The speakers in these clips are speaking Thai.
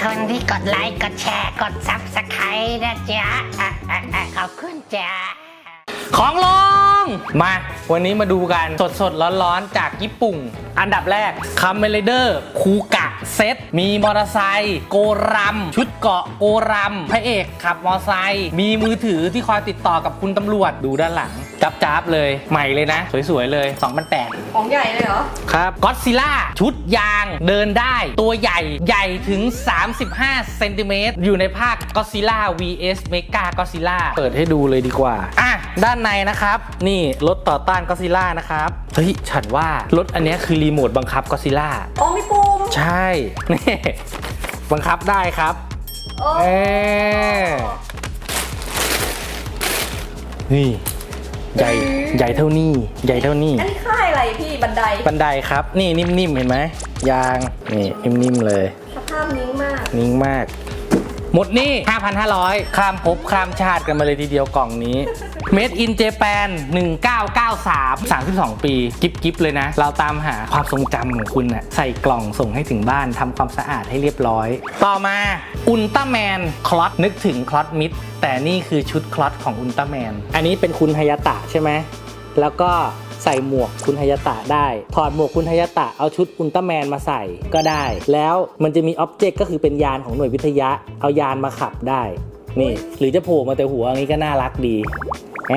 คนที่กดไลค์ กดแชร์ กดซับสไครต์นะจ๊ะอะอะอะขอบคุณจ้าของลง มา วันนี้มาดูกันสดสดร้อนร้อนๆ จากญี่ปุ่น อันดับแรกคัมเมเลเดอร์คูกะเซตมีมอเตอร์ไซค์โกรัม ชุดเกาะโกรัม พระเอกขับมอเตอร์ไซค์มีมือถือที่คอยติดต่อกับคุณตำรวจดูด้านหลัง จับจ้าบๆเลย ใหม่เลยนะ สวยๆเลย2 8 0 0 ของใหญ่เลยเหรอ ครับก็ d ซิล่าชุดยางเดินได้ ตัวใหญ่ใหญ่ถึง 35เซนติเมตรอยู่ในภาคก็ d ซิล่า vs เมกาก็ d ซิล่าเปิดให้ดูเลยดีกว่า อะ ด้านในนะครับ นี่ รถต่อต้านก็ d ซิล่านะครับ เฮ้ย ฉันว่ารถอันเนี้ยคือรีโมทบังคับก็ d ซิล่าอ๋อมีปุ่มใช่ นี่บังคับได้ครับโอ้ เอ๊นี่ ใหญ่ใหญ่เท่านี้ใหญ่เท่านี้ อันนี้ค่ายอะไรพี่บันได บันไดครับ นี่นิ่มๆเห็นไหมยางนี่นิ่มๆเลย สภาพนิ้งมาก นิ่งมาก หมดนี่5,500 ข้ามภพข้ามชาติกันมาเลยทีเดียวกล่องนี้ Made in Japan 1993 32 ปี กิฟกิฟเลยนะ เราตามหาความทรงจำของคุณน่ะใส่กล่องส่งให้ถึงบ้านทำความสะอาดให้เรียบร้อย ต่อมาอุลตร้าแมนคลอตนึกถึงคลอตมิดแต่นี่คือชุดคลอตของอุลตร้าแมน อันนี้เป็นคุณฮายาตะใช่ไหมแล้วก็ใส่หมวกคุณฮายาตะได้ ถอดหมวกคุณฮายาตะเอาชุดอุลตร้าแมนมาใส่ก็ได้ แล้วมันจะมีอ็อบเจกต์ก็คือเป็นยานของหน่วยวิทยะ เอายานมาขับได้ นี่ หรือจะโผล่มาแต่หัวอย่างนี้ก็น่ารักดี แหม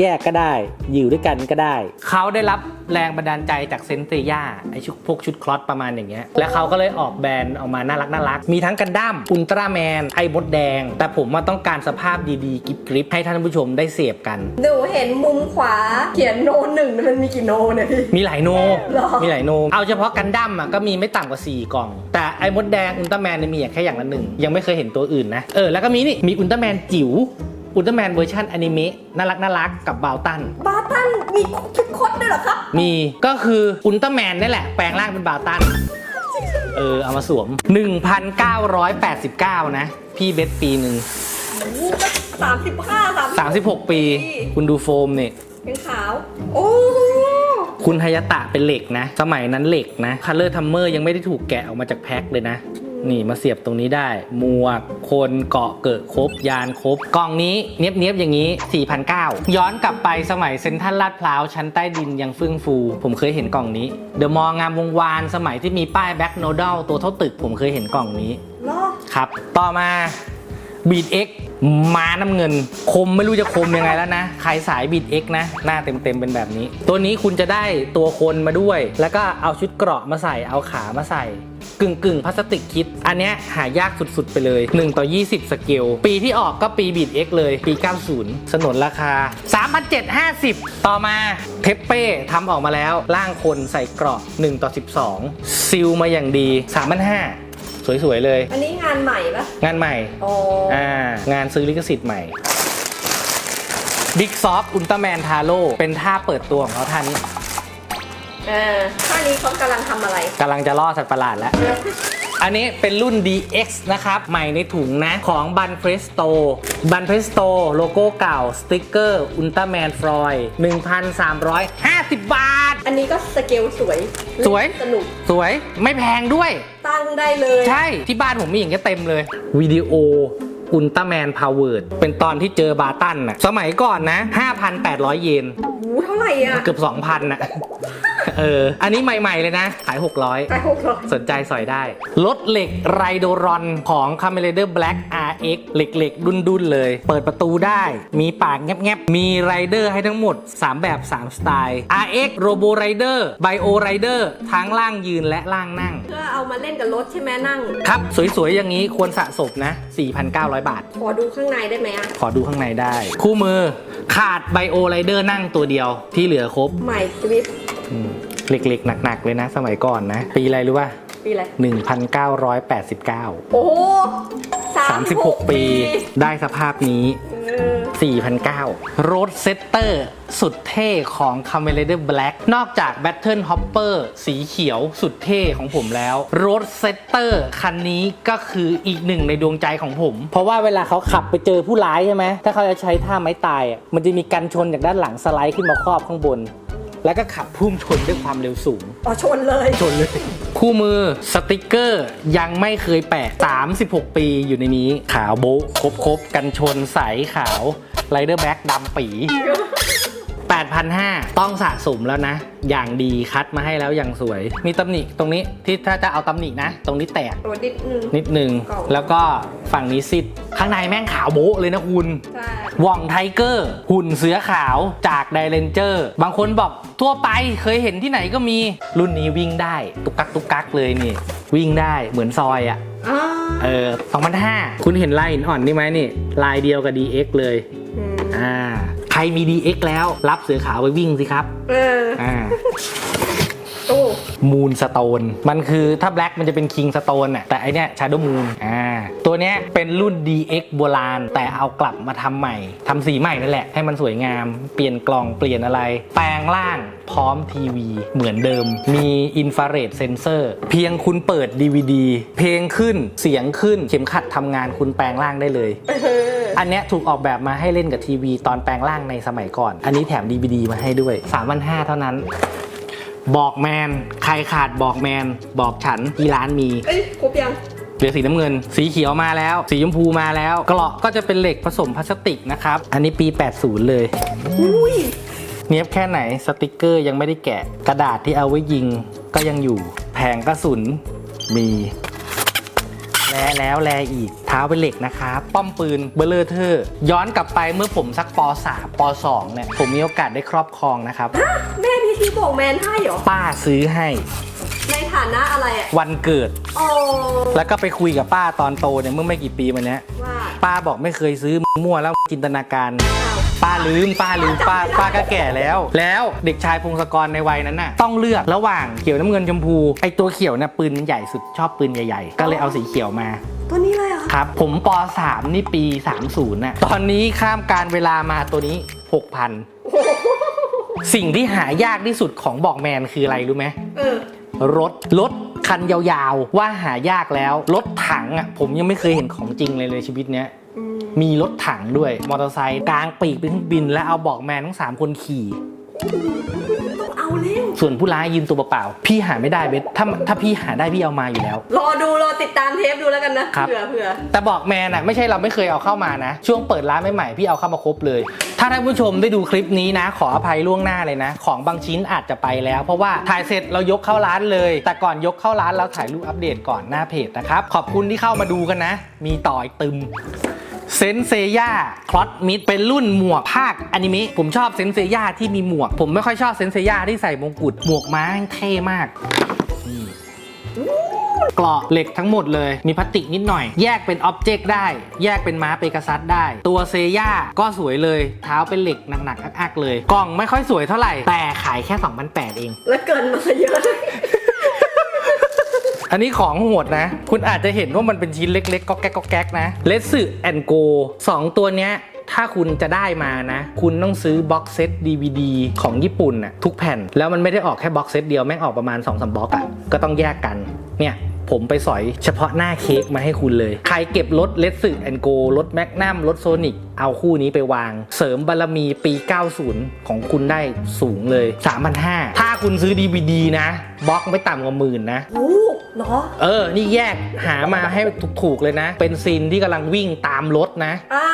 แยกก็ได้ อยู่ด้วยกันก็ได้ เขาได้รับแรงบันดาลใจจากเซนเตย่าไอชุดพวกชุดคลอสประมาณอย่างเงี้ย แล้วเขาก็เลยออกแบรนด์ออกมาน่ารักน่ารัก มีทั้งกันดั้ม อุลตร้าแมน ไอ้มดแดง แต่ผมว่าต้องการสภาพดีๆ กริบกริบให้ท่านผู้ชมได้เสพกัน หนูเห็นมุมขวาเขียนโนหนึ่งมันมีกี่โนเนี่ยพี่ มีหลายโน หรอ มีหลายโน เอาเฉพาะกันดั้มอะก็มีไม่ต่ำกว่า 4 กล่อง แต่ไอ้มดแดง อุลตร้าแมนเนี่ยมีอย่างแค่อย่างละหนึ่ง ยังไม่เคยเห็นตัวอื่นนะ เออ แล้วก็มีนี่ มีอุลตร้าแมนจิ๋ว อุลตร้าแมนเวอร์ชันอนิเมะน่ารักน่ารักกับบาวตัน บาตันมีชุดคดด้วยเหรอครับ มีก็คืออุลตร้าแมนนี่แหละ แปลงร่างเป็นบาวตัน เออ เอามาสวม 1,989 นะ พี่เบสปีหนึ่ง สามสิบห้าสาม36 ปี คุณดูโฟมเนี่ยเป็นขาว โอ้คุณฮายาตะเป็นเหล็กนะ สมัยนั้นเหล็กนะคัลเลอร์ทัมเมอร์ยังไม่ได้ถูกแกะออกมาจากแพ็คเลยนะ นี่มาเสียบตรงนี้ได้ หมวก คนเกาะเกิดครบ ยานครบ กล่องนี้เนี้ยบเนี้ยบๆอย่างนี้ 4,900 ย้อนกลับไปสมัยเซ็นทรัลลาดพร้าวชั้นใต้ดินยังเฟื่องฟู ผมเคยเห็นกล่องนี้ เดอะมองามวงวานสมัยที่มีป้ายแบ็กโนดลตัวเท่าตึก ผมเคยเห็นกล่องนี้เหรอครับ ต่อมาบีดเอ็ก ม้าน้ำเงิน คมไม่รู้จะคมยังไงแล้วนะ ใครสายบีดเอ็กนะ หน้าเต็มๆเป็นแบบนี้ ตัวนี้คุณจะได้ตัวคนมาด้วย แล้วก็เอาชุดเกราะมาใส่เอาขามาใส่กึ่งกึ่งพลาสติกคิด อันเนี้ยหายากสุดๆไปเลย 1 ต่อ 20 สเกล ปีที่ออกก็ปีบีดเอ็กเลย ปี 90 สนนราคา 3,750 ต่อมาเทปเป้ทำออกมาแล้ว ร่างคนใส่เกราะ 1 ต่อ 12 ซิลมาอย่างดี 3,500 สวยๆเลย อันนี้งานใหม่ปะงานใหม่อ๋ออ่างานซื้อลิขสิทธิ์ใหม่ Big Soft Ultraman Taro เป็นท่าเปิดตัวของเขาท่านี้เออท่านี้เขากำลังทำอะไรกำลังจะล่อสัตว์ประหลาดแล้ว อันนี้เป็นรุ่น DX นะครับ ใหม่ในถุงนะ ของบันเฟสโตบันเฟสโตโลโก้เก่า สติ๊กเกอร์อุลตร้าแมนฟรอย1,350 บาท อันนี้ก็สเกลสวยสวย สนุก สวยไม่แพงด้วย ตั้งได้เลย ใช่ ที่บ้านผมมีอย่างเงี้ยเต็มเลย วิดีโออุลตร้าแมนพาวเวอร์เป็นตอนที่เจอบาตันน่ะสมัยก่อนนะ 5,800 เยนโอ้โหเท่าไหร่อะ เกือบ 2,000น่ะ เออ อันนี้ใหม่ๆเลยนะ ขาย 600 ขายหกร้อยสนใจสอยได้ รถเหล็กไรโดรอนของ c a m e r a d e r Black RX เหล็กๆ ดุนๆ เลย เปิดประตูได้ มีปากแงบๆ มีไรเดอร์ให้ทั้งหมด 3 แบบ 3 สไตล์ RX Robo Rider Bio Rider ทั้งล่างยืนและล่างนั่ง เพื่อเอามาเล่นกับรถใช่ไหมนั่ง ครับ สวยๆ อย่างนี้ควรสะสมนะ 4,900 บาท ขอดูข้างในได้ไหมอะขอดูข้างในได้ คู่มือขาดไบโอไรเดอร์นั่งตัวเดียวที่เหลือครบใหม่กริปอืมเหล็กๆ หนักๆ เลยนะสมัยก่อนนะ ปีอะไรรู้ป่ะ ปีอะไร 1989 โอ้โห36ปี ได้สภาพนี้เออ 4,900 Road Setter สุดเท่ของ c a m e r a d e r Black นอกจาก Battle Hopper สีเขียวสุดเท่ของผมแล้ว Road Setter คันนี้ก็คืออีกหนึ่งในดวงใจของผม เพราะว่าเวลาเขาขับไปเจอผู้ร้ายใช่ไหม ถ้าเขาจะใช้ท่าไม้ตายอะมันจะมีกันชนจากด้านหลังสไลด์ขึ้นมาครอบข้างบน แล้วก็ขับพุ่งชนด้วยความเร็วสูง อ๋อชนเลย ชนเลย คู่มือสติกเกอร์ยังไม่เคยแปะ 36 ปีอยู่ในนี้ ขาวโบ๊ะครบครบๆกันชนใสขาวไรเดอร์แบ็กดำปี 8,500 ต้องสะสมแล้วนะ อย่างดีคัดมาให้แล้วอย่างสวย มีตำหนิตรงนี้ที่ถ้าจะเอาตำหนินะ ตรงนี้แตก ตัวนิดนึง นิดนึง เก่า แล้วก็ฝั่งนี้ซิด ข้างในแม่งขาวโบ๊ะเลยนะคุณ ใช่ ว่องไทเกอร์ หุ่นเสือขาวจากไดเรนเจอร์ บางคนบอกทั่วไปเคยเห็นที่ไหนก็มี รุ่นนี้วิ่งได้ ตุกกักตุกกักเลยนี่ วิ่งได้เหมือนซอยอะ่ะอ่าเออ2,500คุณเห็นลายหินอ่อนนี่ไหมนี่ ลายเดียวกับ DX เลยมอ่า ใครมี DX แล้วรับเสือขาวไปวิ่งสิครับ เออ อ่า โอ้มูนสโตนมันคือถ้าแบล็กมันจะเป็นคิงสโตนอะแต่อันเนี้ยชา d o w มูนอ่าตัวเนี้ยเป็นรุ่น DX โบราณ แต่เอากลับมาทำใหม่ทำสีใหม่นั่นแหละ ให้มันสวยงามเปลี่ยนกล่องเปลี่ยนอะไร แปลงร่างพร้อมทีวีเหมือนเดิม มีอินฟราเรดเซนเซอร์เพียงคุณเปิด DVD เพลงขึ้นเสียงขึ้นเข็มขัดทำงานคุณแปลงร่างได้เลยเอออันเนี้ยถูกออกแบบมาให้เล่นกับทีวี ตอนแปลงร่างในสมัยก่อน อันนี้แถม DVD มาให้ด้วย3 5 0 0เท่านั้น บอกแมน ใครขาดบอกแมน บอกฉันที่ร้านมี เอ้ยครบยัง เหลือสีน้ำเงิน สีเขียวมาแล้ว สีชมพูมาแล้ว เกราะก็จะเป็นเหล็กผสมพลาสติกนะครับ อันนี้ปี 80 เลย อุ้ยเนียบแค่ไหนสติกเกอร์ยังไม่ได้แกะ กระดาษที่เอาไว้ยิงก็ยังอยู่ แผงกระสุนมี แลแล้วแลอีกเท้าเป็นเหล็กนะครับป้อมปืนเบลเลอร์เทอร์ ย้อนกลับไปเมื่อผมสักป .3 ป .2 เนี่ยผมมีโอกาสได้ครอบครองนะครับ แม่พี่ที่บอกแมนให้เหรอ ป้าซื้อให้ ในฐานะอะไรอะวันเกิด โอ้แล้วก็ไปคุยกับป้าตอนโตเนี่ยเมื่อไม่กี่ปีมาเนี้ยว่าป้าบอกไม่เคยซื้อมั่วแล้วจินตนาการอ้าว ป้าลืมป้าลืมป้าป้าก็แก่แล้ว แล้วเด็กชายพงศกรในวัยนั้นน่ะต้องเลือกระหว่างเขียวน้ำเงินชมพูไอตัวเขียวเนี่ยปืนมันใหญ่สุดชอบปืนใหญ่ๆ ก็เลยเอาสีเขียวมา ตัวนี้เลยเหรอครับผมป .3 นี่ปี 30น่ะตอนนี้ข้ามการเวลามาตัวนี้ 6,000 สิ่งที่หายากที่สุดของบอกแมนคืออะไรรู้ไหมเออรถรถคันยาวๆ ว่าหายากแล้ว รถถังอะผมยังไม่เคยเห็นของจริงเลยในชีวิตเนี้ยอื มมีรถถังด้วย มอเตอร์ไซค์กลางปีกเป็นเครื่องบิน แล้วเอาบอกแมนทั้ง 3 คนขี่ต้องเอาเร็วส่วนผู้ร้ายยืนตัวเปล่าๆพี่หาไม่ได้เบสถ้าถ้าพี่หาได้พี่เอามาอยู่แล้ว รอดูรอติดตามเทปดูแล้วกันนะครับ เผื่อเผื่อแต่บอกแมนอะไม่ใช่เราไม่เคยเอาเข้ามานะ ช่วงเปิดร้านใหม่ๆพี่เอาเข้ามาครบเลย ถ้าท่านผู้ชมได้ดูคลิปนี้นะ ขออภัยล่วงหน้าเลยนะ ของบางชิ้นอาจจะไปแล้ว เพราะว่าถ่ายเสร็จเรายกเข้าร้านเลย แต่ก่อนยกเข้าร้านเราถ่ายรูปอัปเดตก่อนหน้าเพจนะครับขอบคุณที่เข้ามาดูกันนะ มีต่ออีกตึม เซนเซย่าคลอตมิดเป็นรุ่นหมวกภาคอนิเมะผมชอบเซนเซย่าที่มีหมวก ผมไม่ค่อยชอบเซนเซย่าที่ใส่มงกุฎหมวกม้าเท่มากเกราะเหล็กทั้งหมดเลย มีพลาสติกนิดหน่อย แยกเป็นอ็อบเจกต์ได้ แยกเป็นม้าเปกัสซัสได้ ตัวเซย่าก็สวยเลย เท้าเป็นเหล็กหนักๆอักๆเลย กล่องไม่ค่อยสวยเท่าไหร่ แต่ขายแค่ 2,800เอง แล้วเกินมาซะเยอะ อันนี้ของโหดนะ คุณอาจจะเห็นว่ามันเป็นชิ้นเล็กๆก็แก๊กก็แก๊กนะเลสสึแอนโกสองตัวเนี้ยถ้าคุณจะได้มานะ คุณต้องซื้อบ็อกเซต DVD ของญี่ปุ่นน่ะทุกแผ่น แล้วมันไม่ได้ออกแค่บ็อกเซตเดียว แม่งออกประมาณ2อสบ็อกอะก็ต้องแยกกัน เนี่ย ผมไปสอยเฉพาะหน้าเค้กมาให้คุณเลย ใครเก็บรถเลสสึแอนโกรถแมกนัมรถโซนิกเอาคู่นี้ไปวาง เสริมบารมีปี 90 ของคุณได้สูงเลย 3,500 ถ้าคุณซื้อ DVD นะบล็อกไม่ต่ำกว่าหมื่นนะโอ้เหรอ เออ นี่แยกหามาให้ถูกๆเลยนะ เป็นซีนที่กำลังวิ่งตามรถนะอ่า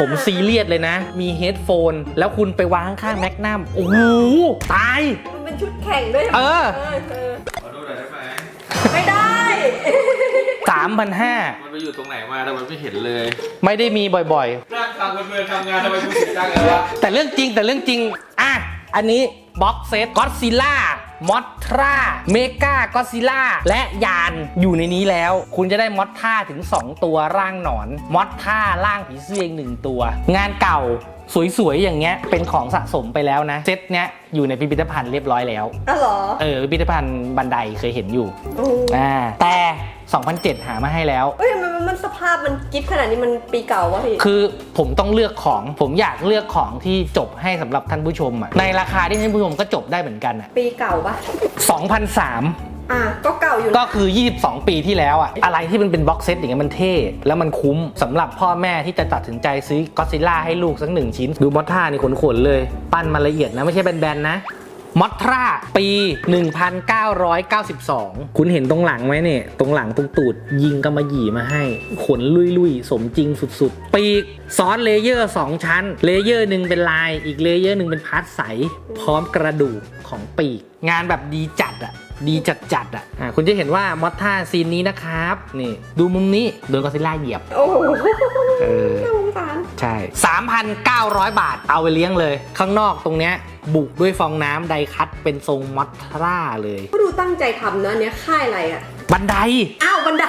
ผมซีเรียสเลยนะ มีเฮดโฟน แล้วคุณไปวางข้างแมกนัม โอ้โห ตาย มันเป็นชุดแข่งด้วย เออเออเออขอดูหน่อยได้ ไหมไม่ได้3,500มันไปอยู่ตรงไหนมาทำไมไม่เห็นเลยไม่ได้มีบ่อยนั่งฟังเพื่อนๆทำงานทำไมคุณเสียงดังเลยวะๆ แต่เรื่องจริงแต่เรื่องจริง อะ อันนี้บ็อกเซตก็ d ซิล่ามอสทราเมกาก็ซิล่าและยานอยู่ในนี้แล้ว คุณจะได้มอสท่าถึง 2 ตัวร่างหนอน มอสท่าร่างผีเสื้ออีกหนึ่งตัว งานเก่าสวยๆ อย่างเงี้ย เป็นของสะสมไปแล้วนะ เซตเนี้ยอยู่ในพิพิธภัณฑ์เรียบร้อยแล้วอะเหรอ เออพิพิธภัณฑ์บันไดเคยเห็นอยู่ โอ้ อ่าแต่ 2007 หามาให้แล้ว เอ้ยมันมันมันสภาพมันกิฟขนาดนี้มันปีเก่าวะพี่ คือผมต้องเลือกของผมอยากเลือกของที่จบให้สำหรับท่านผู้ชมอะในราคาที่ท่านผู้ชมก็จบได้เหมือนกันอะปีเก่าปะ2003 อะก็เก่าอยู่ก็นะคือ 22 ปีที่แล้วอะอะไรที่มันเป็นบ็อกเซตอย่างเงี้ยมันเท่ แล้วมันคุ้มสำหรับพ่อแม่ที่จะตัดสินใจซื้อก็ซิล่าให้ลูกสักหนึ่งชิ้น ดูมอสท่านี่ขนๆเลย ปั้นมาละเอียดนะไม่ใช่แบนๆนะ มอทราปี 1992 คุณเห็นตรงหลังไหมเนี่ย ตรงหลังตรงตูดยิงกำมะหยี่มาให้ ขนลุยๆ สมจริงสุดๆ ปีกซ้อนเลเยอร์ 2 ชั้น เลเยอร์หนึ่งเป็นลาย อีกเลเยอร์หนึ่งเป็นพาร์ทใส พร้อมกระดูกของปีก งานแบบดีจัดอะ ดีจัดจัดๆอะอะคุณจะเห็นว่ามอทราซีนนี้นะครับนี่ดูมุมนี้โดนกอซิลล่าเหยียบ โอ้โหเออ น่าสงสารใช่ 3,900 บาทเอาไปเลี้ยงเลย ข้างนอกตรงเนี้ยบุกด้วยฟองน้ำไดคัตเป็นทรงมอทราเลย ก็ดูตั้งใจทำนะอันเนี้ยค่ายอะไรอะ บันได อ้าวบันได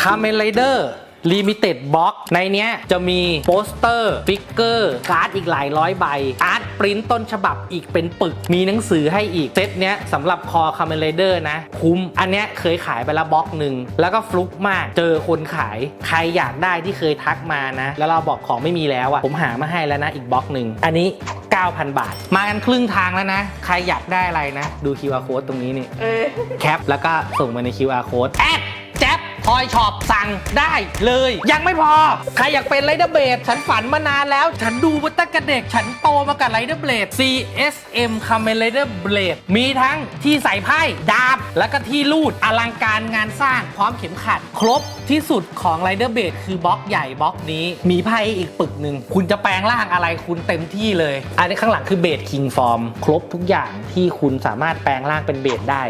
คาเมนไรเดอร์ ลิมิเต็ดบ็อกในเนี้ยจะมีโปสเตอร์ฟิกเกอร์การ์ดอีกหลายร้อยใบ อาร์ตปริ้นต้นฉบับอีกเป็นปึก มีหนังสือให้อีก เซตเนี้ยสำหรับคอคาเมนไรเดอร์นะ คุ้ม อันเนี้ยเคยขายไปแล้วบล็อกหนึ่ง แล้วก็ฟลุกมากเจอคนขาย ใครอยากได้ที่เคยทักมานะ แล้วเราบอกของไม่มีแล้วอะผมหามาให้แล้วนะอีกบล็อกหนึ่งอันนี้ 9,000 บาท มากันครึ่งทางแล้วนะ ใครอยากได้อะไรนะ ดู QR code ตรงนี้นี่เออแคปแล้วก็ส่งมาใน QR code แอดแจ๊บ ทอยช็อปสั่งได้เลย ยังไม่พอ ใครอยากเป็นไรเดอร์เบดฉันฝันมานานแล้ว ฉันดูมาตั้งแต่เด็ก ฉันโตมากับไรเดอร์เบด CSM คาเมนไรเดอร์เบดมีทั้งที่ใส่ไพ่ดาบ แล้วก็ที่ลูดอลังการงานสร้างพร้อมเข็มขัด ครบที่สุดของไรเดอร์เบดคือบล็อกใหญ่บล็อกนี้ มีไพ่อีกปึกหนึ่ง คุณจะแปลงร่างอะไรคุณเต็มที่เลย อันนี้ข้างหลังคือเบดคิงฟอร์มครบทุกอย่างที่คุณสามารถแปลงร่างเป็นเบดได้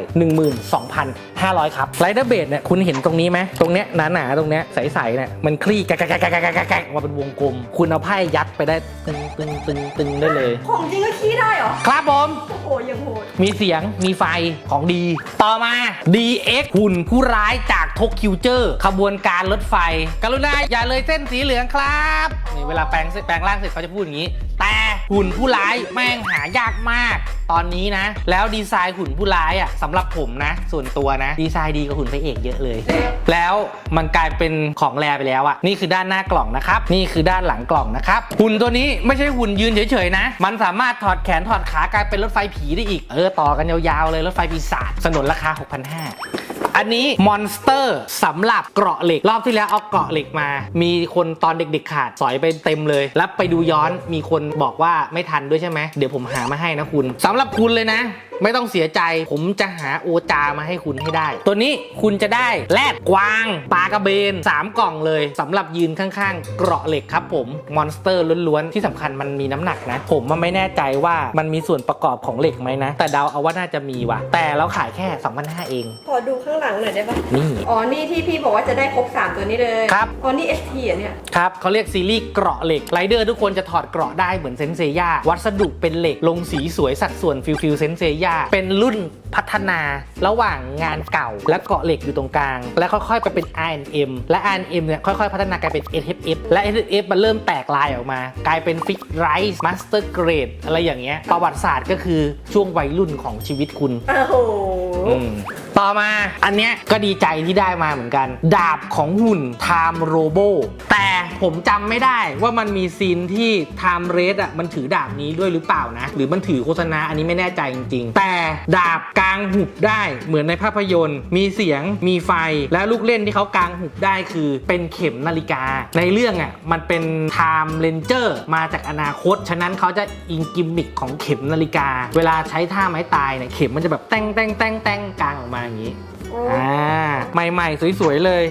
12,500 ครับไรเดอร์เบดเนี่ยคุณเห็นตรงนี้ไหมตรงเนี้ยหนาๆตรงเนี้ยใสๆเนี่ยมันคลี่แกะแกะแกะแกะแกะแกะแกะมาเป็นวงกลม คุณเอาไพ่ยัดไปได้ตึงตึงตึงตึงได้เลย ของจริงก็ขี้ได้เหรอ ครับผม โอ้โหยังโหด มีเสียงมีไฟของดี ต่อมา DX หุ่นผู้ร้ายจากทกคิวเจอร์ขบวนการรถไฟ กรุณาอย่าเลยเส้นสีเหลืองครับนี่เวลาแปลงแปลงร่างเสร็จเขาจะพูดอย่างนี้ แต่หุ่นผู้ร้ายแม่งหายากมาก ตอนนี้นะ แล้วดีไซน์หุ่นผู้ร้ายอะสำหรับผมนะ ส่วนตัวนะ ดีไซน์ดีกว่าหุ่นพระเอกเยอะเลย แล้วมันกลายเป็นของแรไปแล้วอะนี่คือด้านหน้ากล่องนะครับ นี่คือด้านหลังกล่องนะครับหุ่นตัวนี้ไม่ใช่หุ่นยืนเฉยๆนะ มันสามารถถอดแขนถอดขากลายเป็นรถไฟผีได้อีก เออต่อกันยาวๆเลยรถไฟปีศาจสนนราคา 6,500 อันนี้มอนสเตอร์สำหรับเกราะเหล็ก รอบที่แล้วเอาเกราะเหล็กมา มีคนตอนเด็กๆขาดสอยไปเต็มเลย แล้วไปดูย้อนมีคนบอกว่าไม่ทันด้วยใช่ไหมเดี๋ยวผมหามาให้นะคุณสำหรับคุณเลยนะ ไม่ต้องเสียใจ ผมจะหาโอจามาให้คุณให้ได้ ตัวนี้คุณจะได้แรดกวางปลากระเบน 3 กล่องเลยสำหรับยืนข้างๆ เกราะเหล็กครับผมมอนสเตอร์ล้วนๆ ที่สำคัญมันมีน้ำหนักนะ ผมมันไม่แน่ใจว่ามันมีส่วนประกอบของเหล็กไหมนะ แต่เดาเอาว่าน่าจะมีว่ะ แต่เราขายแค่2,500เอง ขอดูข้างหลังหน่อยได้ปะนี่ อ๋อ นี่ที่พี่บอกว่าจะได้ครบ 3 ตัวนี้เลยครับอ๋อนี่ ST อะเนี่ย ครับเขาเรียกซีรีส์เกราะเหล็กไรเดอร์ทุกคนจะถอดเกราะได้เหมือนเซนเซย่าวัสดุเป็นเหล็กลงสีสวยสัดส่วนฟิลฟิลเซนเซย่าเป็นรุ่นพัฒนาระหว่างงานเก่า และเกราะเหล็กอยู่ตรงกลาง และค่อยๆไปเป็น R&M และ R&M เนี่ยค่อยๆ พัฒนากลายเป็น SFF และ SFF มันเริ่มแตกลายออกมา กลายเป็นฟิกไรส์มาสเตอร์เกรดอะไรอย่างเงี้ยประวัติศาสตร์ก็คือช่วงวัยรุ่นของชีวิตคุณโอ้โหอืม ต่อมาอันเนี้ยก็ดีใจที่ได้มาเหมือนกัน ดาบของหุ่น Time Robo แต่ผมจำไม่ได้ว่ามันมีซีนที่ Time Red อะมันถือดาบนี้ด้วยหรือเปล่านะ หรือมันถือโฆษณาอันนี้ไม่แน่ใจจริง ๆ แต่ดาบกลางหุบได้เหมือนในภาพยนตร์ มีเสียงมีไฟและลูกเล่นที่เขากลางหุบได้คือเป็นเข็มนาฬิกา ในเรื่องอะมันเป็น Time Ranger มาจากอนาคต ฉะนั้นเขาจะอิงกิมมิคของเข็มนาฬิกา เวลาใช้ท่าไม้ตายเนี่ยเข็มมันจะแบบแต้งแต้งแต้งแต้งกลางออกมาอย่างนี้อ่าใหม่ๆ สวยๆ เลย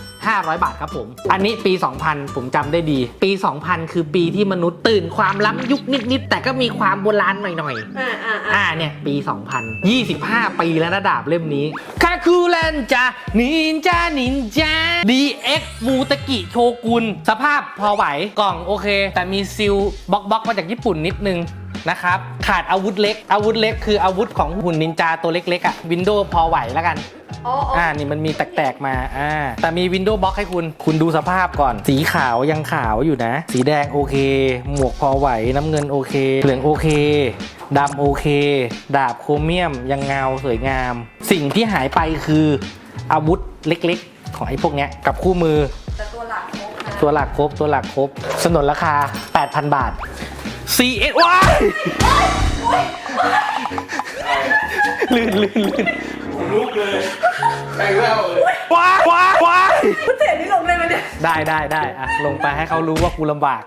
3,500 บาทครับผม อันนี้ปี 2000 ผมจำได้ดี ปี 2000 คือปีที่มนุษย์ตื่นความล้ำยุคนิดๆ แต่ก็มีความโบราณหน่อยอ่าอ่าๆอ่าอ่าเนี่ย ปี 2000 25 ปีแล้วนะดาบเล่มนี้คาคูเลนจานินจานินจา DX มูตะกิโชกุน สภาพพอไหวกล่องโอเค แต่มีซิลบล็อกบล็อกมาจากญี่ปุ่นนิดนึง นะครับ ขาดอาวุธเล็ก อาวุธเล็กคืออาวุธของหุ่นนินจาตัวเล็กๆอะวินโดว์พอไหวแล้วกันอ๋ออ๋ออ่านี่มันมีแตกๆมาอ่าแต่มีวินโดว์บล็อกให้คุณ คุณดูสภาพก่อน สีขาวยังขาวอยู่นะ สีแดงโอเค หมวกพอไหวน้ำเงินโอเค เหลืองโอเคดำโอเค ดาบโครเมียมยังเงาสวยงาม สิ่งที่หายไปคือ อาวุธเล็กๆ ของไอ้พวกเนี้ยกับคู่มือ แต่ตัวหลักครบนะตัวหลักครบตัวหลักครบสนนราคา 8,000 บาท CS ว้ายลื่นลื่นลื่นผมลุกเลยไปแล้วเลยว้ายว้ายว้ายคุณเสียนี่ลงเลยมันเนี่ยได้ได้ได้อะลงไปให้เขารู้ว่ากูลำบาก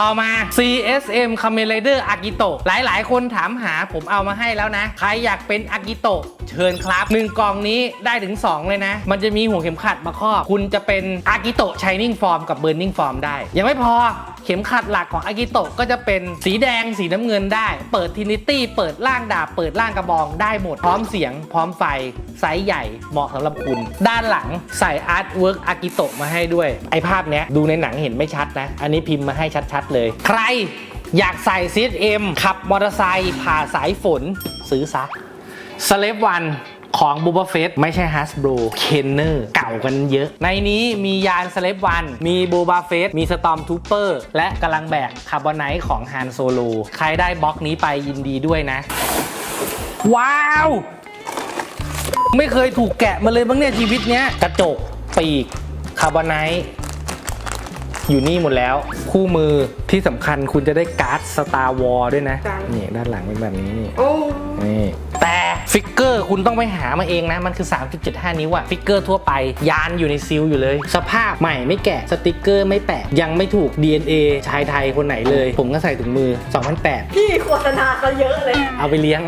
ต่อมา CSM Kamen Rider Agito หลายๆ คนถามหาผมเอามาให้แล้วนะ ใครอยากเป็นอากิโตะเชิญครับ 1 กล่องนี้ได้ถึง 2 เลยนะ มันจะมีหัวเข็มขัดมาครอบ คุณจะเป็นอากิโตะ Shining Form กับ Burning Form ได้ ยังไม่พอเข็มขัดหลักของอากิโตะก็จะเป็นสีแดงสีน้ำเงินได้ เปิดทินิตี้เปิดล่างดาบเปิดล่างกระบองได้หมดพร้อมเสียง พร้อมไฟไซส์ใหญ่เหมาะสำหรับคุณ ด้านหลังใส่อาร์ตเวิร์กอากิโตะมาให้ด้วย ไอภาพเนี้ยดูในหนังเห็นไม่ชัดนะ อันนี้พิมพ์มาให้ชัดๆเลย ใครอยากใส่ CSM ขับมอเตอร์ไซค์ผ่าสายฝนซื้อซะสเลฟวัน ของบูบ a เฟสไม่ใช่ฮัสโบรเคนเนอร์เก่ากันเยอะ ในนี้มียานสเลฟวัน มีบูบ a เฟสมีสตอมทูเปอร์ และกำลังแบกคาร์บอนไนท์ของฮานโซโล ใครได้บล็อกนี้ไปยินดีด้วยนะ ว้าว ไม่เคยถูกแกะมาเลยบ้างเนี่ยชีวิตเนี้ย กระจก ปีก คาร์บอนไนท์อยู่นี่หมดแล้ว คู่มือที่สำคัญคุณจะได้การ์ดสตาร์วอลด้วยนะจังนี่ ด้านหลังเป็นแบบนี้นี่โอ้นี่แต่ ฟิกเกอร์คุณต้องไปหามาเองนะ มันคือ 3.75 นิ้วอะฟิกเกอร์ทั่วไป ยานอยู่ในซิลอยู่เลย สภาพใหม่ไม่แกะ สติกเกอร์ไม่แปะ ยังไม่ถูก DNA ชายไทยคนไหนเลย ผมก็ใส่ถุงมือ 2008 พี่โฆษณาเขาเยอะเลยเอาไปเลี้ยง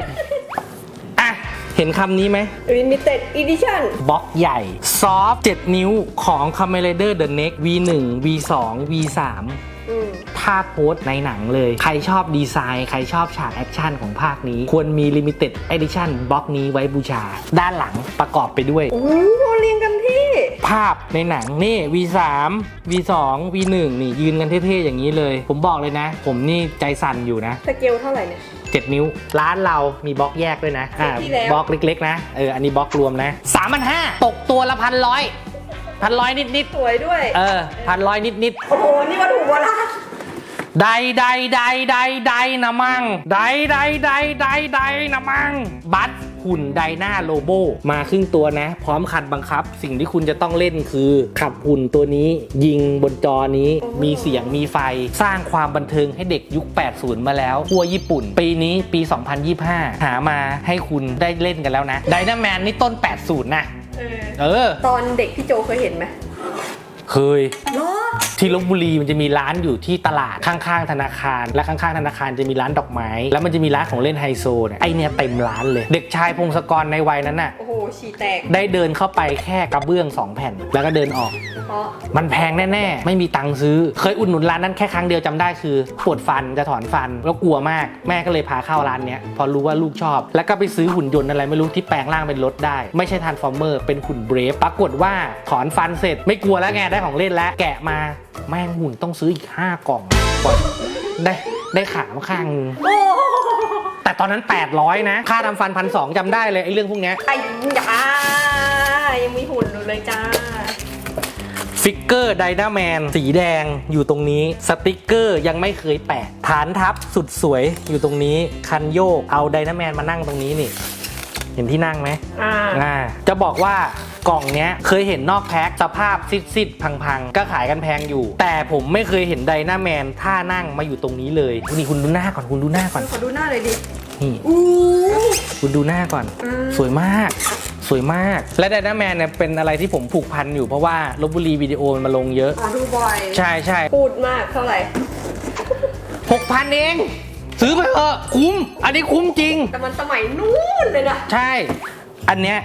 อะ เห็นคำนี้ไหม Limited Edition บล็อกใหญ่ ซอฟต์7นิ้วของ c a m e r a d e r The Next V1 V2 V3 อืมถ้าโพสต์ในหนังเลย ใครชอบดีไซน์ ใครชอบฉากแอคชั่นของภาคนี้ ควรมี Limited Edition บล็อกนี้ไว้บูชา ด้านหลังประกอบไปด้วย โอ้โหเรียงกันพี่ ภาพในหนังนี่ V3 V2 V1 นี่ยืนกันเท่ๆอย่างนี้เลย ผมบอกเลยนะ ผมนี่ใจสั่นอยู่นะ สเกลเท่าไหร่เนี่ย 7 นิ้ว ร้านเรามีบล็อกแยกด้วยนะอ่าที่แล้ว บล็อกเล็กๆนะ เออ อันนี้บล็อกรวมนะ3 5 0 0ตกตัวละพันร้อยพันร้อยนิดสวยด้วย ๆ เออพันร้อยนิดโอ้โห นี่วัตถุโบราณๆ ใดใดใดใดใดนะมังใดใดใดใดใดนะมังบัตหุ่นไดหน้าโลโบมาครึ่งตัวนะ พร้อมคันบังคับ สิ่งที่คุณจะต้องเล่นคือ ขับหุ่นตัวนี้ ยิงบนจอนี้ มีเสียงมีไฟ สร้างความบันเทิงให้เด็กยุค 80 มาแล้วทั่วญี่ปุ่น ปีนี้ปี 2025 หามาให้คุณได้เล่นกันแล้วนะไดนาแมนนี่ต้น 80 นะ เออเออตอนเด็กพี่โจเคยเห็นไหม เคยเนาะที่ลบบุรีมันจะมีร้านอยู่ที่ตลาดข้างๆธนาคาร และข้างๆธนาคารจะมีร้านดอกไม้ แล้วมันจะมีร้านของเล่นไฮโซเนี่ยไอเนี่ยเต็มร้านเลย เด็กชายพงศกรในวัยนั้นน่ะโอ้โห ฉี่แตก ได้เดินเข้าไปแค่กระเบื้อง2แผ่น แล้วก็เดินออก เพราะมันแพงแน่ ๆ ไม่มีตังค์ซื้อ เคยอุดหนุนร้านนั้นแค่ครั้งเดียวจำได้คือปวดฟันจะถอนฟัน แล้วกลัวมาก แม่ก็เลยพาเข้าร้านเนี้ย พอรู้ว่าลูกชอบ แล้วก็ไปซื้อหุ่นยนต์อะไรไม่รู้ที่แปลงร่างเป็นรถได้ ไม่ใช่ทานฟอร์เมอร์ เป็นหุ่นเบรฟ ปรากฏว่าถอนฟันเสร็จ ไม่กลัวแล้วไงได้ของเล่นแล้ว แกะมา แม่งหุ่นต้องซื้ออีก 5 กล่องก่อนได้ได้ขามาข้างนึงโอ้โห แต่ตอนนั้น 800 นะ ค่าทำฟันพันสจำได้เลยไอ้เรื่องพวกเนี้ยไอ้ยายังมีหุ่นอยู่เลยจ้า ฟิกเกอร์ไดนาแมนสีแดงอยู่ตรงนี้ สติกเกอร์ยังไม่เคยแปะ ฐานทับสุดสวยอยู่ตรงนี้ คันโยกเอาไดนาแมนมานั่งตรงนี้นี่ เห็นที่นั่งไหมอ่า อ่าจะบอกว่ากล่องเนี้ยเคยเห็นนอกแพ็คสภาพซิดๆพังๆ ก็ขายกันแพงอยู่ แต่ผมไม่เคยเห็นไดนาแมนท่านั่งมาอยู่ตรงนี้เลยนี่คุณดูหน้าก่อนคุณดูหน้าก่อน ขอดูหน้าเลยดิ นี่อู้คุณดูหน้าก่อนอืมสวยมาก สวยมาก และไดนาแมนเนี่ยเป็นอะไรที่ผมผูกพันอยู่เพราะว่าลบบุรีวิดีโอมันมาลงเยอะ อ๋อดูบ่อยใช่ใช่พูดมากเท่าไหร่หกพันเอง ซื้อไปเถอะคุ้ม อันนี้คุ้มจริง แต่มันสมัยนู้นเลยนะ ใช่ อันเนี้ย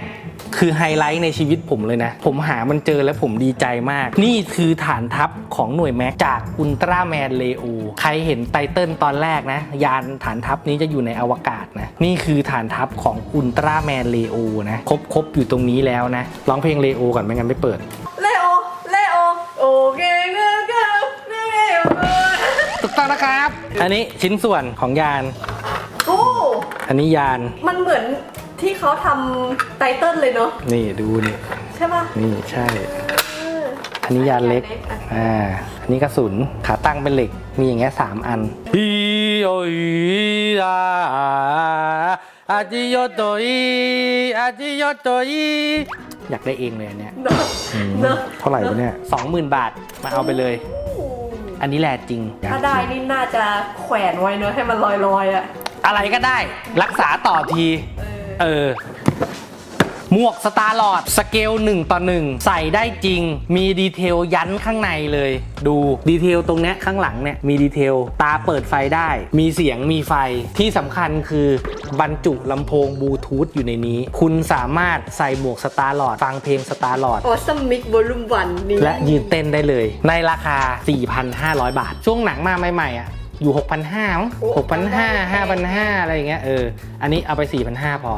คือไฮไลท์ในชีวิตผมเลยนะ ผมหามันเจอแล้วผมดีใจมาก นี่คือฐานทัพของหน่วยแม็กจากอุลตร้าแมนเลโอใครเห็นไตเติลตอนแรกนะ ยานฐานทัพนี้จะอยู่ในอวกาศนะ นี่คือฐานทัพของอุลตร้าแมนเลโอนะครบครบอยู่ตรงนี้แล้วนะร้องเพลงเลโอก่อนไม่งั้นไม่เปิดเลโอเลโอโอเคเงอเงอเลโอถูกต้องนะครับ อันนี้ชิ้นส่วนของยานโอ้อันนี้ยานมันเหมือน ที่เขาทำไตเติ้ลเลยเนาะนี่ดูนี่ ใช่ป่ะนี่ใช่ เอออันนี้ยานเล็ก อะอ่าอันนี้กระสุน ขาตั้งเป็นเหล็ก มีอย่างเงี้ยสามอันฮิโออิอาอาจิโยโตอิอาจิโยโตอิอยากได้เองเลยอันเนี้ยเนอะอืมเนอะเท่าไหร่วะเนี่ย สองหมื่นบาท มาเอาไปเลย โอ้อันนี้แหละจริง ถ้าได้นี่น่าจะแขวนไว้เนอะให้มันลอยๆอะอะไรก็ได้ รักษาต่อที เออ เออ หมวกสตาร์ลอดสเกล1ต่อ1 ใส่ได้จริง มีดีเทลยันข้างในเลย ดูดีเทลตรงเนี้ยข้างหลังเนี่ยมีดีเทลตาเปิดไฟได้ มีเสียงมีไฟที่สำคัญคือบรรจุลำโพงบลูทูธอยู่ในนี้ คุณสามารถใส่หมวกสตาร์ลอดฟังเพลงสตาร์ลอด ออสมิกวอลุ่มวันนี่และยืนเต้นได้เลย ในราคา 4,500 บาท ช่วงหนังมาใหม่ๆอะ อยู่ 6,500มั้ง6,500 5,500อะไรอย่างเงี้ยเออ อันนี้เอาไป 4,500 พอ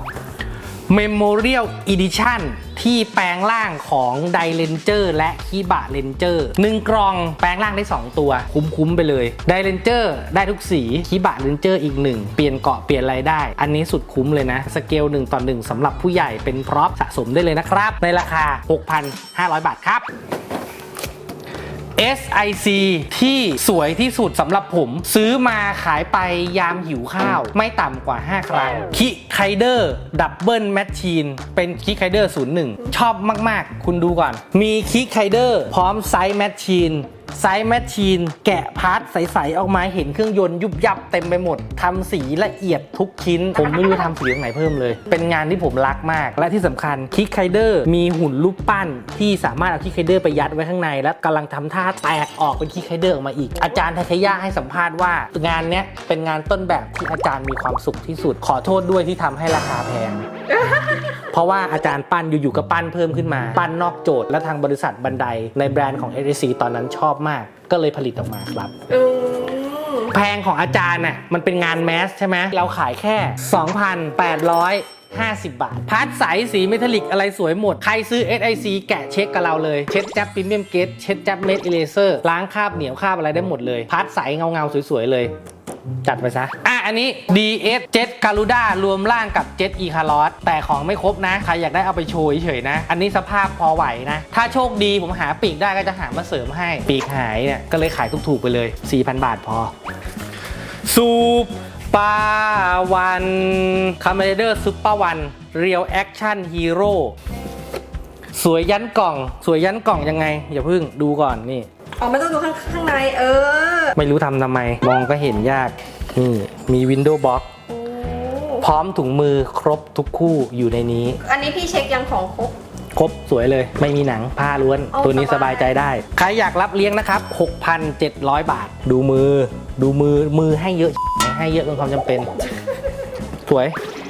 Memorial Edition ที่แปลงร่างของ d ดเ a นเจอร์และคีบะเลนเจอร์หนึ่งกล่องแปลงร่างได้ 2 ตัว คุ้มๆไปเลย d ดเ a นเจอร์ได้ทุกสีคีบะเลนเจอร์อีกหนึ่งเปลี่ยนเกาะเปลี่ยนอะไรได้ อันนี้สุดคุ้มเลยนะ สเกล1ต่อ1สำหรับผู้ใหญ่เป็นพร็อพสะสมได้เลยนะครับ ในราคา 6,500 บาทครับ SIC ที่สวยที่สุดสำหรับผม ซื้อมาขายไปยามหิวข้าว ไม่ต่ำกว่า 5 ครั้งคิไคเดอร์ดับเบิลแมชชีนเป็นคิไคเดอร์01 ชอบมาก ๆ คุณดูก่อน มีคิไคเดอร์พร้อมไซส์แมชชีน ไซส์แมชชีน แกะพาร์ทใส ๆ ออกมาเห็นเครื่องยนต์ยุบยับเต็มไปหมดทำสีละเอียดทุกชิ้น ผมไม่รู้จะทำสีตรงไหนเพิ่มเลย เป็นงานที่ผมรักมาก และที่สำคัญคิกไคเดอร์มีหุ่นรูปปั้น ที่สามารถเอาคิกไคเดอร์ไปยัดไว้ข้างใน แล้วกำลังทำท่าแตกออกเป็นคิกไคเดอร์ออกมาอีก อาจารย์ทาเคยะให้สัมภาษณ์ว่างานเนี้ยเป็นงานต้นแบบที่อาจารย์มีความสุขที่สุด ขอโทษด้วยที่ทำให้ราคาแพงเพราะว่าอาจารย์ปั้นอยู่ๆก็ปั้นเพิ่มขึ้นมา ปั้นนอกโจทย์และทางบริษัทบันไดในแบรนด์ของ s อ c ตอนนั้นชอบมากก็เลยผลิตออกมาครับ อืมแพงของอาจารย์น่ะมันเป็นงานแมสใช่ไหมเราขายแค่ 2,850 บาท พาร์ทใสสีเมทัลลิกอะไรสวยหมด ใครซื้อ SIC แกะเช็คกับเราเลย เช็ดจับพรีเมียมเกตเช็ดจับเมดอิเลเซอร์ล้างคราบเหนียวคราบอะไรได้หมดเลย พาร์ทใสเงาเงาๆสวยๆ เลย จัดไปซะ อะ อันนี้ DS Jet Garuda รวมร่างกับ Jet e c a r o s แต่ของไม่ครบนะ ใครอยากได้เอาไปโชว์เฉยๆนะ อันนี้สภาพพอไหวนะ ถ้าโชคดีผมหาปีกได้ก็จะหามาเสริมให้ ปีกหายเนี่ย ก็เลยขายถูกๆไปเลย 4,000 บาทพอ ซูปาวันคาเมเดอร์ซูเปอร์วันเรียลแอคชั่นฮีโร่สวยยันกล่อง สวยยันกล่องยังไง อย่าเพิ่งดูก่อนนี่ อ๋อไม่ต้องดูข้างข้างใน เออ ไม่รู้ทำทำไม มองก็เห็นยาก นี่ มีวินโดว์บ็อกโอ้พร้อมถุงมือครบทุกคู่อยู่ในนี้ อันนี้พี่เช็คยังของครบ ครบสวยเลย ไม่มีหนังผ้าล้วนเอาตัวนี้สสบายบายใจได้ ใครอยากรับเลี้ยงนะครับ 6,700 บาท ดูมือ ดูมือมือให้เยอะ ให้เยอะเป็นความจำเป็น สวย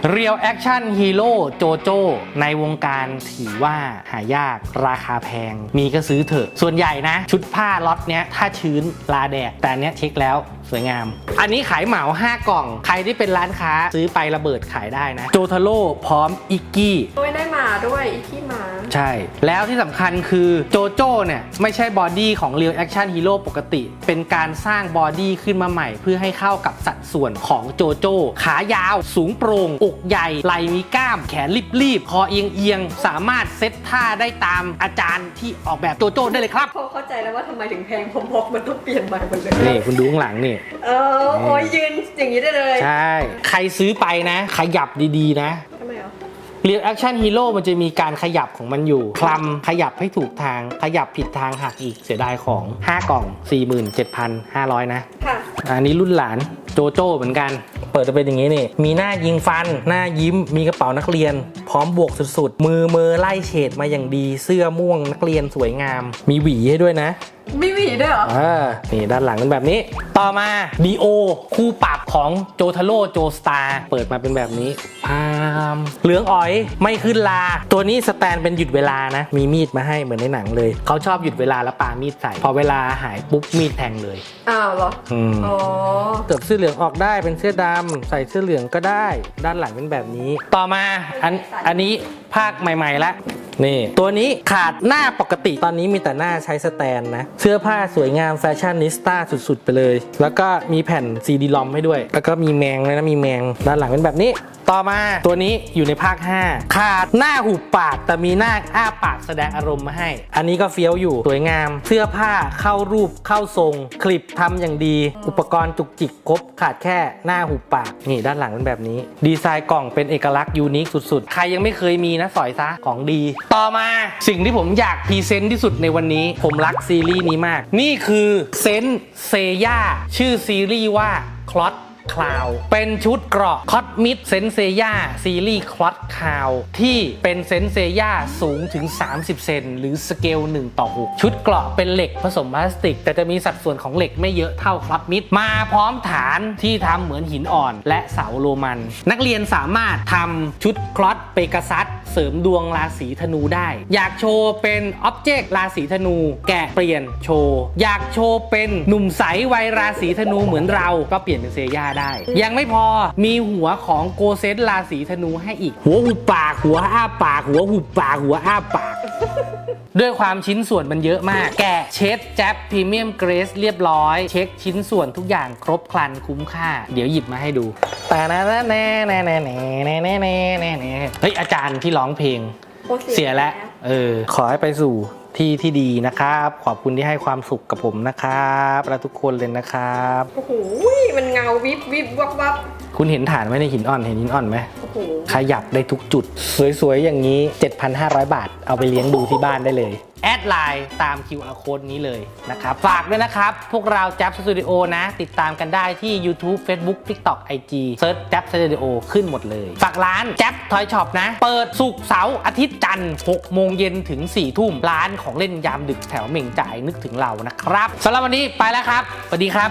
เรียลแอคชั่นฮีโร่โจโจ้ในวงการถือว่าหายากราคาแพง มีก็ซื้อเถอะ ส่วนใหญ่นะ ชุดผ้าล็อตเนี้ยถ้าชื้นลาแดดแต่เนี้ยเช็คแล้ว สวยงาม อันนี้ขายเหมา 5 กล่อง ใครที่เป็นร้านค้าซื้อไประเบิดขายได้นะ โจทาโร่พร้อมอิกกี้โอ้ยได้หมาด้วยอีกที่หมา ใช่ แล้วที่สำคัญคือโจโจ้เนี่ย ไม่ใช่บอดี้ของ Real Action Hero ปกติ เป็นการสร้างบอดี้ขึ้นมาใหม่ เพื่อให้เข้ากับสัดส่วนของโจโจ้ ขายาว สูงโปร่งอกใหญ่ ไหล่มีกล้าม แขนรีบๆ คอเอียงเอียงๆ สามารถเซตท่าได้ตามอาจารย์ที่ออกแบบโจโจ้ได้เลยครับ พอเข้าใจแล้วว่าทำไมถึงแพงผมบอกมันต้องเปลี่ยนใหม่หมดเลย นี่คุณดูข้างหลังนี่เออโอ้ยยืนอย่างนี้ได้เลยใช่ ใครซื้อไปนะ ขยับดีๆ นะทำไมอะเรียลแอคชั่นฮีโร่มันจะมีการขยับของมันอยู่ คลำขยับให้ถูกทาง ขยับผิดทางหักอีกเสียดายของ 5 กล่อง 47,500 นะ ค่ะ อันนี้รุ่นหลานโจโจ้เหมือนกัน เปิดจะเป็นอย่างนี้นี่ มีหน้ายิงฟัน หน้ายิ้ม มีกระเป๋านักเรียน พร้อมบวกสุดๆ มือมือไล่เฉดมาอย่างดี เสื้อม่วงนักเรียนสวยงาม มีหวีให้ด้วยนะ มีหวีด้วยเหรอ อ่านี่ด้านหลังเป็นแบบนี้ ต่อมาดีโอคู่ปรับของโจทาโร่โจสตาร์เปิดมาเป็นแบบนี้พามเหลืองอ๋อยไม่ขึ้นลา ตัวนี้สแตนเป็นหยุดเวลานะ มีมีดมาให้เหมือนในหนังเลย เขาชอบหยุดเวลาแล้วปามีดใส่ พอเวลาหายปุ๊บมีดแทงเลย อ้าวเหรอ อืม อ๋อเติบเสื้อเหลืองออกได้เป็นเสื้อดำใส่เสื้อเหลืองก็ได้ ด้านหลังเป็นแบบนี้ ต่อมาอันอันนี้ภาคใหม่ๆละ นี่ตัวนี้ขาดหน้าปกติตอนนี้มีแต่หน้าใช้สแตนนะ เสื้อผ้าสวยงามแฟชั่นนิสต้าสุดๆ ไปเลย แล้วก็มีแผ่นซีดีลอมให้ด้วย แล้วก็มีแมงเลยนะมีแมงด้านหลังเป็นแบบนี้ ต่อมาตัวนี้อยู่ในภาค 5 ขาดหน้าหูปากแต่มีหน้าอ้าปากแสดงอารมณ์มาให้ อันนี้ก็เฟี้ยวอยู่สวยงาม เสื้อผ้าเข้ารูปเข้าทรง คลิปทำอย่างดี อุปกรณ์จุกจิกครบขาดแค่หน้าหูปากนี่ด้านหลังเป็นแบบนี้ ดีไซน์กล่องเป็นเอกลักษณ์ยูนิคสุดๆ ใครยังไม่เคยมีนะสอยซะของดีต่อมาสิ่งที่ผมอยากพรีเซนต์ที่สุดในวันนี้ ผมรักซีรีส์นี้มาก นี่คือเซนเซย่าชื่อซีรีส์ว่าคลอต คลาวเป็นชุดเกราะคอตมิดเซนเซย่าซีรีส์คลอตคาวที่เป็นเซนเซย่าสูงถึง 30 เซนหรือสเกล1ต่อ6ชุดเกราะเป็นเหล็กผสมพลาสติก แต่จะมีสัดส่วนของเหล็กไม่เยอะเท่าคลอตมิดมาพร้อมฐานที่ทำเหมือนหินอ่อน และเสาโรมัน นักเรียนสามารถทำชุดคลอตเปกัซัสเสริมดวงราศีธนูได้ อยากโชว์เป็นอ็อบเจกต์ราศีธนู แกะเปลี่ยนโชว์ อยากโชว์เป็นหนุ่มใสวัยราศีธนูเหมือนเราก็เปลี่ยนเป็นเซย่าได้ยังไม่พอมีหัวของโกเซนราศีธนูให้อีก หัวหุบปากหัวอ้าปาก หัวหุบปากหัวอ้าปาก ด้วยความชิ้นส่วนมันเยอะมาก แกะเช็ดแจ๊บพรีเมียมเกรสเรียบร้อย เช็คชิ้นส่วนทุกอย่างครบครันคุ้มค่า เดี๋ยวหยิบมาให้ดูแต่แน่แน่แน่แน่แน่แน่แน่แน่แน่แน่แน่เฮ้ยอาจารย์ที่ร้องเพลง โอ้เสียแล้ว เออ ขอให้ไปสู่ที่ที่ดีนะครับ ขอบคุณที่ให้ความสุขกับผมนะครับ และทุกคนเลยนะครับ โอ้โหมันเงาวิบวิบวับวับคุณเห็นฐานไหมในหินอ่อนเห็นหินอ่อนไหมโอ้โหขยับได้ทุกจุด สวยๆอย่างนี้ 7,500 บาท เอาไปเลี้ยงดูที่บ้านได้เลย แอดไลน์ตาม QR code นี้เลยนะครับ ฝากด้วยนะครับ พวกเราแจับสตูดิโอนะ ติดตามกันได้ที่ YouTube Facebook TikTok IG เซิร์ชแจับสตูดิโอขึ้นหมดเลย ฝากร้านแจับทอยช็อปนะ เปิดสุกเสาร์อาทิตย์จันทร์6โมงเย็นถึง 4 ทุ่ม ร้านของเล่นยามดึกแถวเหม่งจ่ายนึกถึงเรานะครับสำหรับวันนี้ไปแล้วครับสวัสดีครับ